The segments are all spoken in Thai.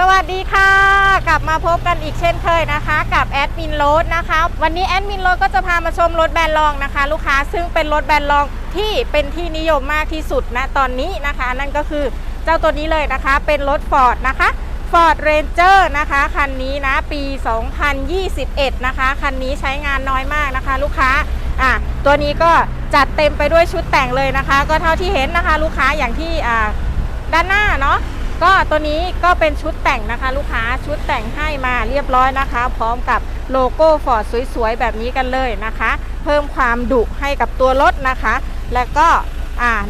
สวัสดีค่ะ กลับมาพบกันอีกเช่นเคยนะคะ กับแอดมินรดนะคะ วันนี้แอดมินรดก็จะพามาชมรถแบรนด์รองนะคะ ลูกค้าซึ่งเป็นรถแบรนด์รองที่เป็นที่นิยมมากที่สุดณตอนนี้นะคะ นั่นก็คือเจ้าตัวนี้เลยนะคะ เป็นรถ Ford นะคะ Ford Ranger นะคะ คันนี้นะปี 2021 นะคะ คันนี้ใช้งานน้อยมากนะคะ ลูกค้าอะตัวนี้ก็จัดเต็มไปด้วยชุดแต่งเลยนะคะ ก็เท่าที่เห็นนะคะ ลูกค้าอย่างที่อ่าด้านหน้าเนาะ ก็ตัวนี้ก็เป็นชุดแต่งนะคะลูกค้าชุดแต่งให้มาเรียบร้อยนะคะ พร้อมกับโลโก้ฟอร์ดสวยๆ แบบนี้กันเลยนะคะ เพิ่มความดุให้กับตัวรถนะคะ แล้วก็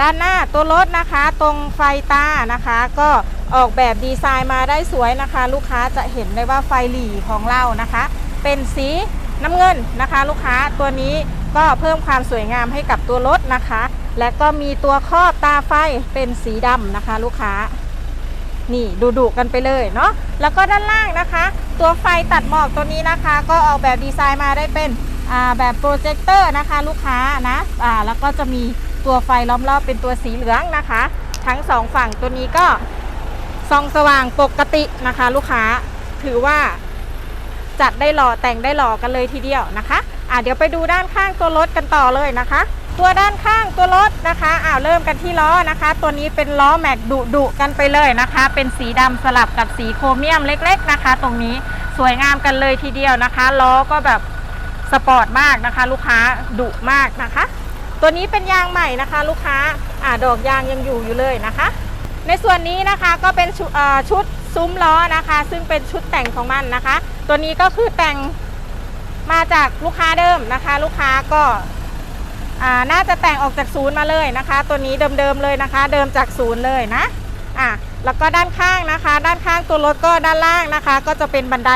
ด้านหน้าตัวรถนะคะ ตรงไฟตานะคะ ก็ออกแบบดีไซน์มาได้สวยนะคะ ลูกค้าจะเห็นได้ว่าไฟหลีของเรานะคะ เป็นสีน้ำเงินนะคะ ลูกค้าตัวนี้ก็เพิ่มความสวยงามให้กับตัวรถนะคะ และก็มีตัวครอบตาไฟเป็นสีดำนะคะ ลูกค้า นี่ดูดุๆกันไปเลยเนาะแล้วก็ด้านล่างนะคะ ตัวไฟตัดหมอกตัวนี้นะคะ ก็ออกแบบดีไซน์มาได้เป็นแบบโปรเจคเตอร์นะคะลูกค้านะอ่าแล้วก็จะมีตัวไฟล้อมรอบเป็นตัวสีเหลืองนะคะ ทั้งสองฝั่งตัวนี้ก็ส่องสว่างปกตินะคะ ลูกค้าถือว่าจัดได้หล่อแต่งได้หล่อกันเลยทีเดียวนะคะอ่าเดี๋ยวไปดูด้านข้างตัวรถกันต่อเลยนะคะ ตัวด้านข้างตัวรถนะคะอ่าเริ่มกันที่ล้อนะคะ ตัวนี้เป็นล้อแม็กดุดุๆกันไปเลยนะคะ เป็นสีดำสลับกับสีโครเมียมเล็ก ๆนะคะ ตรงนี้สวยงามกันเลยทีเดียวนะคะล้อก็แบบสปอร์ตมากนะคะ ลูกค้าดุมากนะคะ ตัวนี้เป็นยางใหม่นะคะ ลูกค้าอ่าดอกยางยังอยู่อยู่เลยนะคะ ในส่วนนี้นะคะก็เป็นชุเอ่อชุดซุ้มล้อนะคะ ซึ่งเป็นชุดแต่งของมันนะคะ ตัวนี้ก็คือแต่งมาจากลูกค้าเดิมนะคะ ลูกค้าก็ น่าจะแต่งออกจากศูนย์มาเลยนะคะ ตัวนี้เดิมๆเลยนะคะ เดิมจากศูนย์เลยนะอะแล้วก็ด้านข้างนะคะ ด้านข้างตัวรถก็ด้านล่างนะคะ ก็จะเป็นบันได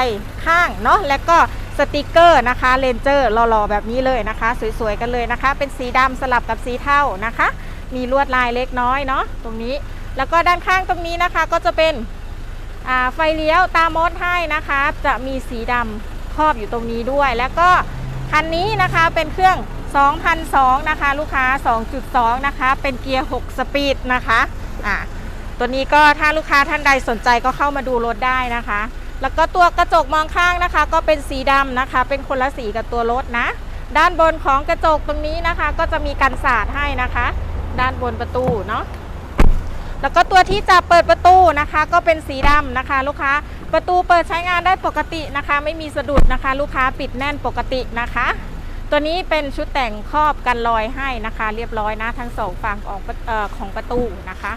ข้างเนาะและก็สติกเกอร์นะคะเลนเจอร์หล่อๆแบบนี้เลยนะคะ สวยๆกันเลยนะคะ เป็นสีดำสลับกับสีเทานะคะ มีลวดลายเล็กน้อยเนาะตรงนี้ แล้วก็ด้านข้างตรงนี้นะคะก็จะเป็นอ่าไฟเลี้ยวตามดให้นะคะ จะมีสีดำครอบอยู่ตรงนี้ด้วย แล้วก็คันนี้นะคะเป็นเครื่อง 2002นะคะลูกค้า 2.2 นะคะ เป็นเกียร์ 6 สปีดนะคะอ่าตัวนี้ก็ถ้าลูกค้าท่านใดสนใจก็เข้ามาดูรถได้นะคะ แล้วก็ตัวกระจกมองข้างนะคะ ก็เป็นสีดำนะคะ เป็นคนละสีกับตัวรถนะ ด้านบนของกระจกตรงนี้นะคะ ก็จะมีกันสาดให้นะคะ ด้านบนประตูเนาะแล้วก็ตัวที่จะเปิดประตูนะคะ ก็เป็นสีดำนะคะ ลูกค้าประตูเปิดใช้งานได้ปกตินะคะ ไม่มีสะดุดนะคะ ลูกค้าปิดแน่นปกตินะคะ ตัวนี้เป็นชุดแต่งครอบกันรอยให้นะคะ เรียบร้อยนะทั้งสองฝั่งของประเออของประตูนะคะ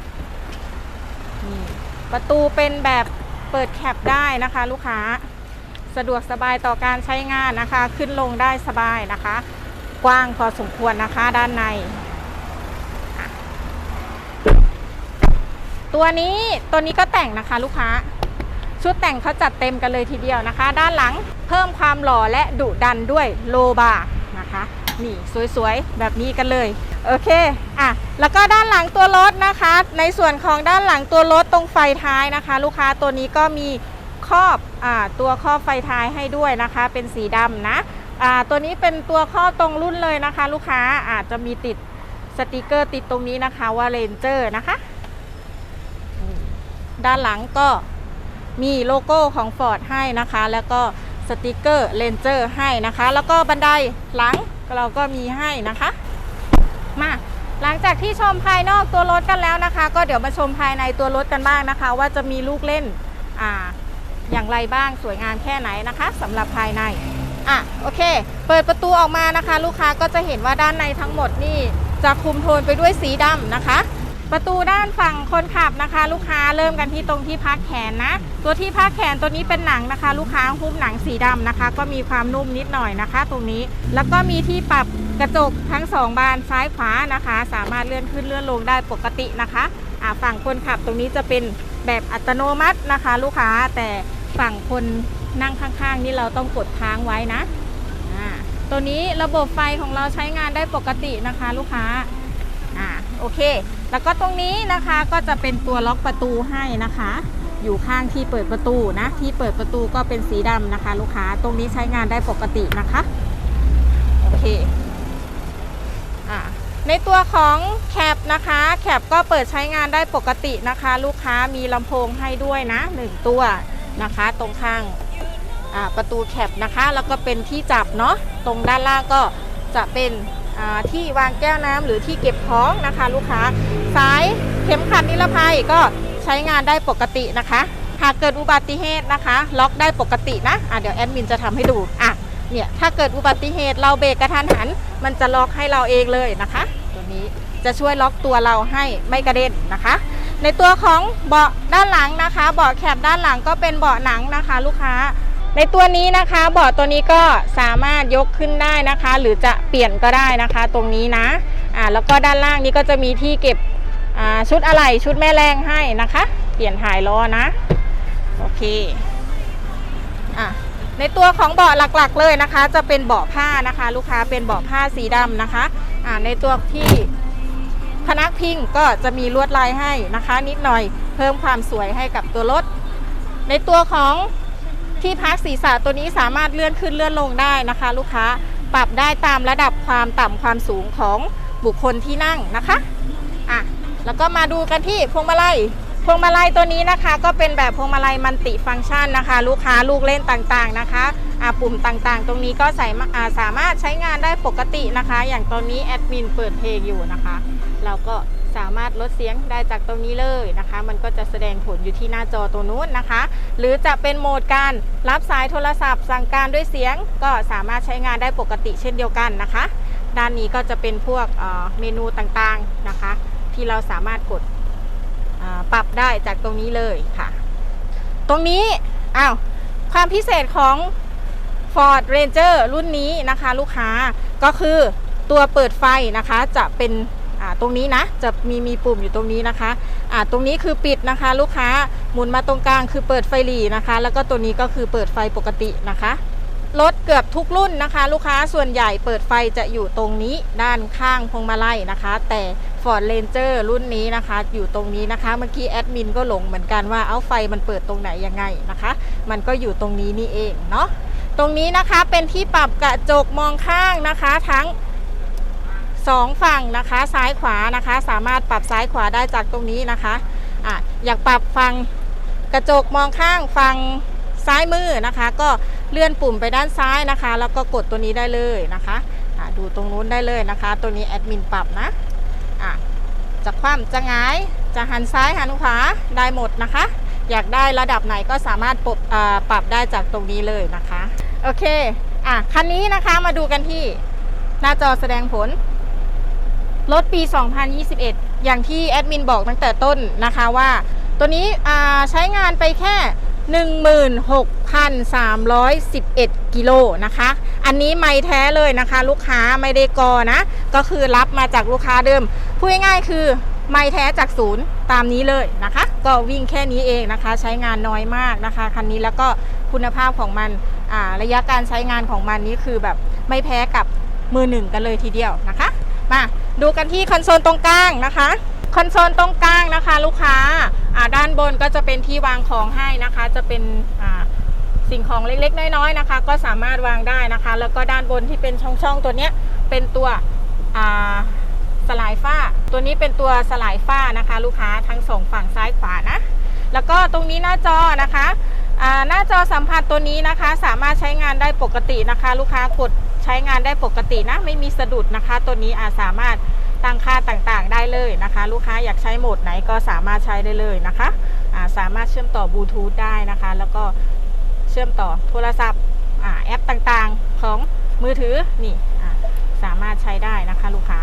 นี่ประตูเป็นแบบเปิดแคปได้นะคะ ลูกค้าสะดวกสบายต่อการใช้งานนะคะ ขึ้นลงได้สบายนะคะ กว้างพอสมควรนะคะด้านใน ตัวนี้ตัวนี้ก็แต่งนะคะ ลูกค้าชุดแต่งเขาจัดเต็มกันเลยทีเดียวนะคะ ด้านหลังเพิ่มความหล่อและดุดันด้วยโลบาร์ นี่สวยๆ แบบนี้กันเลย โอเคอะแล้วก็ด้านหลังตัวรถนะคะ ในส่วนของด้านหลังตัวรถตรงไฟท้ายนะคะ ลูกค้าตัวนี้ก็มีครอบอ่าตัวครอบไฟท้ายให้ด้วยนะคะ เป็นสีดำนะอ่าตัวนี้เป็นตัวครอบตรงรุ่นเลยนะคะ ลูกค้าอาจจะมีติดสติกเกอร์ติดตรงนี้นะคะว่าเลนเจอร์นะคะ ด้านหลังก็มีโลโก้ของ Ford ให้นะคะ แล้วก็สติกเกอร์เลนเจอร์ให้นะคะ แล้วก็บันไดหลัง เราก็มีให้นะคะ มาหลังจากที่ชมภายนอกตัวรถกันแล้วนะคะ ก็เดี๋ยวมาชมภายในตัวรถกันบ้างนะคะ ว่าจะมีลูกเล่นอ่าอย่างไรบ้างสวยงามแค่ไหนนะคะสำหรับภายในอะโอเค เปิดประตูออกมานะคะ ลูกค้าก็จะเห็นว่าด้านในทั้งหมดนี่จะคุมโทนไปด้วยสีดำนะคะ ประตูด้านฝั่งคนขับนะคะ ลูกค้าเริ่มกันที่ตรงที่พักแขนนะ ตัวที่พักแขนตัวนี้เป็นหนังนะคะ ลูกค้าหุ้มหนังสีดำนะคะ ก็มีความนุ่มนิดหน่อยนะคะ ตรงนี้แล้วก็มีที่ปรับกระจกทั้งสองบานซ้ายขวานะคะ สามารถเลื่อนขึ้นเลื่อนลงได้ปกตินะคะฝั่งคนขับตรงนี้จะเป็นแบบอัตโนมัตินะคะ ลูกค้าแต่ฝั่งคนนั่งข้างๆ นี่เราต้องกดค้างไว้นะตัวนี้ระบบไฟของเราใช้งานได้ปกตินะคะ ลูกค้าอ่า โอเค แล้วก็ตรงนี้นะคะก็จะเป็นตัวล็อกประตูให้นะคะ อยู่ข้างที่เปิดประตูนะ ที่เปิดประตูก็เป็นสีดำนะคะ ลูกค้า ตรงนี้ใช้งานได้ปกตินะคะ โอเคอ่าในตัวของแคปนะคะแคปก็เปิดใช้งานได้ปกตินะคะ ลูกค้ามีลำโพงให้ด้วยนะหนึ่งตัวนะคะ ตรงข้างอ่าประตูแคปนะคะ แล้วก็เป็นที่จับเนาะตรงด้านล่างก็จะเป็น ที่วางแก้วน้ำหรือที่เก็บของนะคะ ลูกค้าสายเข็มขัดนิรภัยก็ใช้งานได้ปกตินะคะหากเกิดอุบัติเหตุนะคะ ล็อกได้ปกตินะอะเดี๋ยวแอดมินจะทำให้ดูอะเนี่ยถ้าเกิดอุบัติเหตุเราเบรกกระทันหัน มันจะล็อกให้เราเองเลยนะคะ ตัวนี้จะช่วยล็อกตัวเราให้ไม่กระเด็นนะคะ ในตัวของเบาะด้านหลังนะคะ เบาะแคบด้านหลังก็เป็นเบาะหนังนะคะ ลูกค้า ในตัวนี้นะคะเบาะตัวนี้ก็สามารถยกขึ้นได้นะคะ หรือจะเปลี่ยนก็ได้นะคะตรงนี้นะอ่าแล้วก็ด้านล่างนี้ก็จะมีที่เก็บอ่าชุดอะไหล่ชุดแม่แรงให้นะคะ เปลี่ยนถ่ายล้อนะโอเคอะในตัวของเบาะหลักๆเลยนะคะ จะเป็นเบาะผ้านะคะ ลูกค้าเป็นเบาะผ้าสีดำนะคะอ่าในตัวที่พนักพิงก็จะมีลวดลายให้นะคะ นิดหน่อยเพิ่มความสวยให้กับตัวรถในตัวของ ที่พักศีรษะตัวนี้สามารถเลื่อนขึ้นเลื่อนลงได้นะคะ ลูกค้าปรับได้ตามระดับความต่ำความสูงของบุคคลที่นั่งนะคะอะแล้วก็มาดูกันที่พวงมาลัย พวงมาลัยตัวนี้นะคะก็เป็นแบบพวงมาลัยมัลติฟังก์ชันนะคะ ลูกค้าลูกเล่นต่างๆนะคะอาปุ่มต่างๆ ตรงนี้ก็ใส่าสามารถใช้งานได้ปกตินะคะ อย่างตอนนี้แอดมินเปิดเพลงอยู่นะคะ เราก็สามารถลดเสียงได้จากตรงนี้เลยนะคะ มันก็จะแสดงผลอยู่ที่หน้าจอตัวนู้นนะคะ หรือจะเป็นโหมดการรับสายโทรศัพท์ สั่งการด้วยเสียงก็สามารถใช้งานได้ปกติเช่นเดียวกันนะคะ ด้านนี้ก็จะเป็นพวกเเมนูต่างๆนะคะ ที่เราสามารถกด ปรับได้จากตรงนี้เลยค่ะ ตรงนี้อ้าวความพิเศษของ Ford Ranger รุ่นนี้นะคะลูกค้าก็คือตัวเปิดไฟนะคะจะเป็นอ่าตรงนี้นะจะมีมีปุ่มอยู่ตรงนี้นะคะอ่าตรงนี้คือปิดนะคะ ลูกค้าหมุนมาตรงกลางคือเปิดไฟหลีนะคะ แล้วก็ตัวนี้ก็คือเปิดไฟปกตินะคะ รถเกือบทุกรุ่นนะคะ ลูกค้าส่วนใหญ่เปิดไฟจะอยู่ตรงนี้ด้านข้างพวงมาลัยนะคะ แต่ Ford Ranger รุ่นนี้นะคะ อยู่ตรงนี้นะคะ เมื่อกี้แอดมินก็หลงเหมือนกันว่าเอาไฟมันเปิดตรงไหนยังไงนะคะ มันก็อยู่ตรงนี้นี่เองเนาะตรงนี้นะคะเป็นที่ปรับกระจกมองข้างนะคะทั้งสองฝั่งนะคะซ้ายขวานะคะ สามารถปรับซ้ายขวาได้จากตรงนี้นะคะอะอยากปรับฝั่งกระจกมองข้างฝั่ง ซ้ายมือนะคะ ก็เลื่อนปุ่มไปด้านซ้ายนะคะ แล้วก็กดตัวนี้ได้เลยนะคะะดูตรงนู้นได้เลยนะคะ ตัวนี้แอดมินปรับนะะจะคว่ำจะงาย จะหันซ้ายหันขวาได้หมดนะคะ อยากได้ระดับไหนก็สามารถปรับปรับได้จากตรงนี้เลยนะคะ โอเคอะคันนี้นะคะมาดูกันที่หน้าจอแสดงผลรถปี 2021 อย่างที่แอดมินบอกตั้งแต่ต้นนะคะว่า ตัวนี้ใช้งานไปแค่ 16,311 กิโลนะคะ อันนี้ไม่แท้เลยนะคะ ลูกค้าไม่ได้กอนะ ก็คือรับมาจากลูกค้าเดิม พูดง่ายๆคือไม่แท้จากศูนย์ตามนี้เลยนะคะ ก็วิ่งแค่นี้เองนะคะ ใช้งานน้อยมากนะคะ คันนี้แล้วก็คุณภาพของมันอ่าระยะการใช้งานของมันนี้คือแบบไม่แพ้กับมือหนึ่งกันเลยทีเดียวนะคะ มาดูกันที่คอนโซลตรงกลางนะคะ อนโซลตรงกลางนะคะลูกค้าอ่าด้านบนก็จะเป็นที่วางของให้นะคะ จะเป็นอ่าสิ่งของเล็กๆ น้อยๆนะคะ ก็สามารถวางได้นะคะ แล้วก็ด้านบนที่เป็นช่องๆตัวเนี้ยเป็นตัวอ่าสลายฝ้า ตัวนี้เป็นตัวสลายฝ้านะคะ ลูกค้าทั้งสองฝั่งซ้ายขวานะแล้วก็ตรงนี้หน้าจอนะคะอ่าหน้าจอสัมผัสตัวนี้นะคะ สามารถใช้งานได้ปกตินะคะ ลูกค้ากดใช้งานได้ปกตินะไม่มีสะดุดนะคะ ตัวนี้อาสามารถ ตั้งค่าต่างๆ ได้เลยนะคะ ลูกค้าอยากใช้โหมดไหนก็สามารถใช้ได้เลยนะคะาสามารถเชื่อมต่อบลูทูธได้นะคะ แล้วก็เชื่อมต่อโทรศัพท์อาแอปต่างๆของมือถือนี่าสามารถใช้ได้นะคะลูกค้า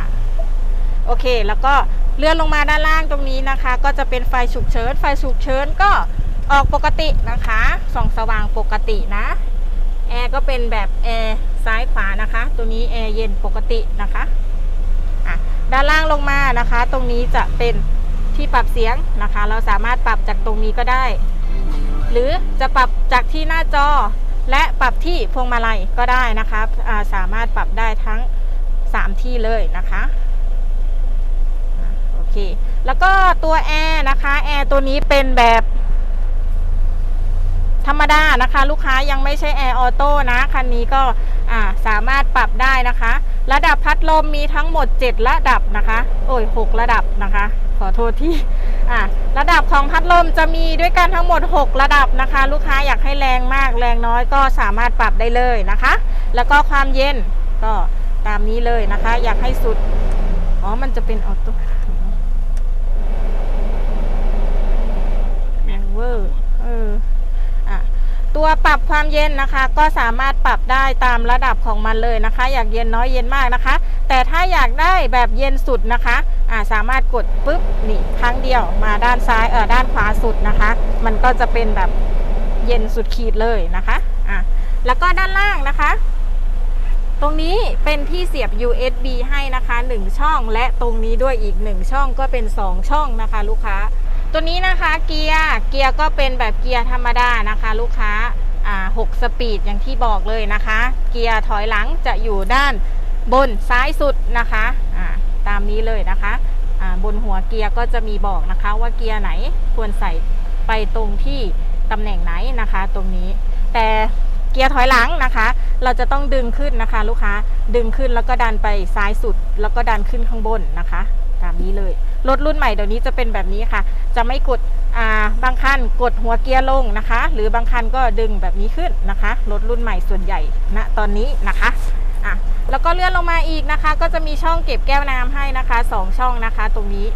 โอเค แล้วก็เลื่อนลงมาด้านล่างตรงนี้นะคะ ก็จะเป็นไฟฉุกเฉิน ไฟฉุกเฉินก็ออกปกตินะคะส่องสว่างปกตินะแอร์ก็เป็นแบบแอร์ซ้ายขวานะคะ ตัวนี้แอร์เย็นปกตินะคะ ด้านล่างลงมานะคะ ตรงนี้จะเป็นที่ปรับเสียงนะคะ เราสามารถปรับจากตรงนี้ก็ได้ หรือจะปรับจากที่หน้าจอ และปรับที่พวงมาลัยก็ได้นะคะาสามารถปรับได้ทั้ง 3 ที่เลยนะคะโอเคแล้วก็ตัวแอร์นะคะแอร์ตัวนี้เป็นแบบธรรมดานะคะ ลูกค้ายังไม่ใช่แอร์ออโต้นะคันนี้ก็ อ่าสามารถปรับได้นะคะ ระดับพัดลมมีทั้งหมด 7 ระดับนะคะ โอ้ย6ระดับนะคะ ขอโทษที่อ่าระดับของพัดลมจะมีด้วยกันทั้งหมด 6 ระดับนะคะ ลูกค้าอยากให้แรงมากแรงน้อยก็สามารถปรับได้เลยนะคะ แล้วก็ความเย็นก็ตามนี้เลยนะคะ อยากให้สุดอ๋อมันจะเป็นออโต้แมงเวอร์เออ ตัวปรับความเย็นนะคะ ก็สามารถปรับได้ตามระดับของมันเลยนะคะ อยากเย็นน้อยเย็นมากนะคะ แต่ถ้าอยากได้แบบเย็นสุดนะคะอ่าสามารถกดปุ๊บนี่ครั้งเดียวมาด้านซ้ายเออด้านขวาสุดนะคะ มันก็จะเป็นแบบเย็นสุดขีดเลยนะคะอะแล้วก็ด้านล่างนะคะ ตรงนี้เป็นที่เสียบ USB ให้นะคะ 1 ช่องและตรงนี้ด้วยอีก 1 ช่องก็เป็น 2 ช่องนะคะ ลูกค้า ตัวนี้นะคะเกียร์เกียร์ก็เป็นแบบเกียร์ธรรมดานะคะ ลูกค้าอ่า6สปีดอย่างที่บอกเลยนะคะ เกียร์ถอยหลังจะอยู่ด้านบนซ้ายสุดนะคะอ่าตามนี้เลยนะคะอ่าบนหัวเกียร์ก็จะมีบอกนะคะว่าเกียร์ไหนควรใส่ไปตรงที่ตำแหน่งไหนนะคะ ตรงนี้ แต่เกียร์ถอยหลังนะคะ เราจะต้องดึงขึ้นนะคะ ลูกค้าดึงขึ้นแล้วก็ดันไปซ้ายสุด แล้วก็ดันขึ้นข้างบนนะคะามนี้เลย รถรุ่นใหม่เดี๋ยวนี้จะเป็นแบบนี้ค่ะ จะไม่กดอ่าบางคันกดหัวเกียร์ลงนะคะ หรือบางคันก็ดึงแบบนี้ขึ้นนะคะ รถรุ่นใหม่ส่วนใหญ่ณตอนนี้นะคะอะแล้วก็เลื่อนลงมาอีกนะคะ ก็จะมีช่องเก็บแก้วน้ำให้นะคะสองช่องนะคะ ตรงนี้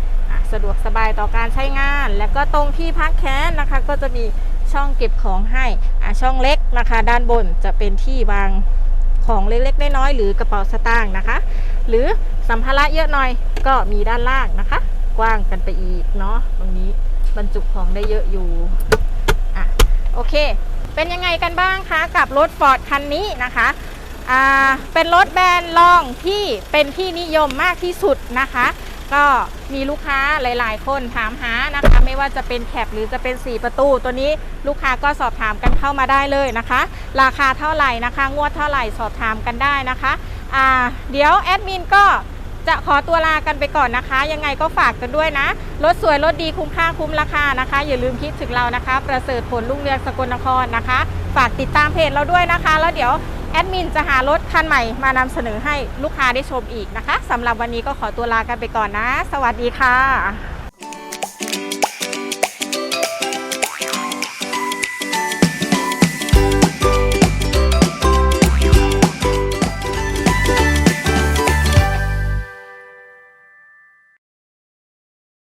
สะดวกสบายต่อการใช้งาน แล้วก็ตรงที่พักแขนนะคะ ก็จะมีช่องเก็บของให้ช่องเล็กนะคะ ด้านบนจะเป็นที่วาง ของเล็กๆน้อยๆหรือกระเป๋าสตางค์นะคะ หรือสัมภาระเยอะหน่อยก็มีด้านล่างนะคะ กว้างกันไปอีกเนาะตรงนี้บรรจุของได้เยอะอยู่อะโอเค เป็นยังไงกันบ้างคะกับรถฟอร์ดคันนี้นะคะอ่าเป็นรถแบรนด์ลองที่เป็นที่นิยมมากที่สุดนะคะ ก็มีลูกค้าหลาย ๆ คนถามหานะคะ ไม่ว่าจะเป็นแคปหรือจะเป็น 4 ประตู ตัวนี้ลูกค้าก็สอบถามกันเข้ามาได้เลยนะคะ ราคาเท่าไหร่นะคะ งวดเท่าไหร่สอบถามกันได้นะคะอ่าเดี๋ยวแอดมินก็จะขอตัวลากันไปก่อนนะคะ ยังไงก็ฝากกันด้วยนะ รถสวย รถดีคุ้มค่าคุ้มราคานะคะ อย่าลืมคิดถึงเรานะคะ ประเสริฐผลลุ่งเรืองสกลนครนะคะ ฝากติดตามเพจเราด้วยนะคะ แล้วเดี๋ยว แอดมินจะหารถคันใหม่มานำเสนอให้ลูกค้าได้ชมอีกนะคะสำหรับวันนี้ก็ขอตัวลากันไปก่อนนะ สวัสดีค่ะ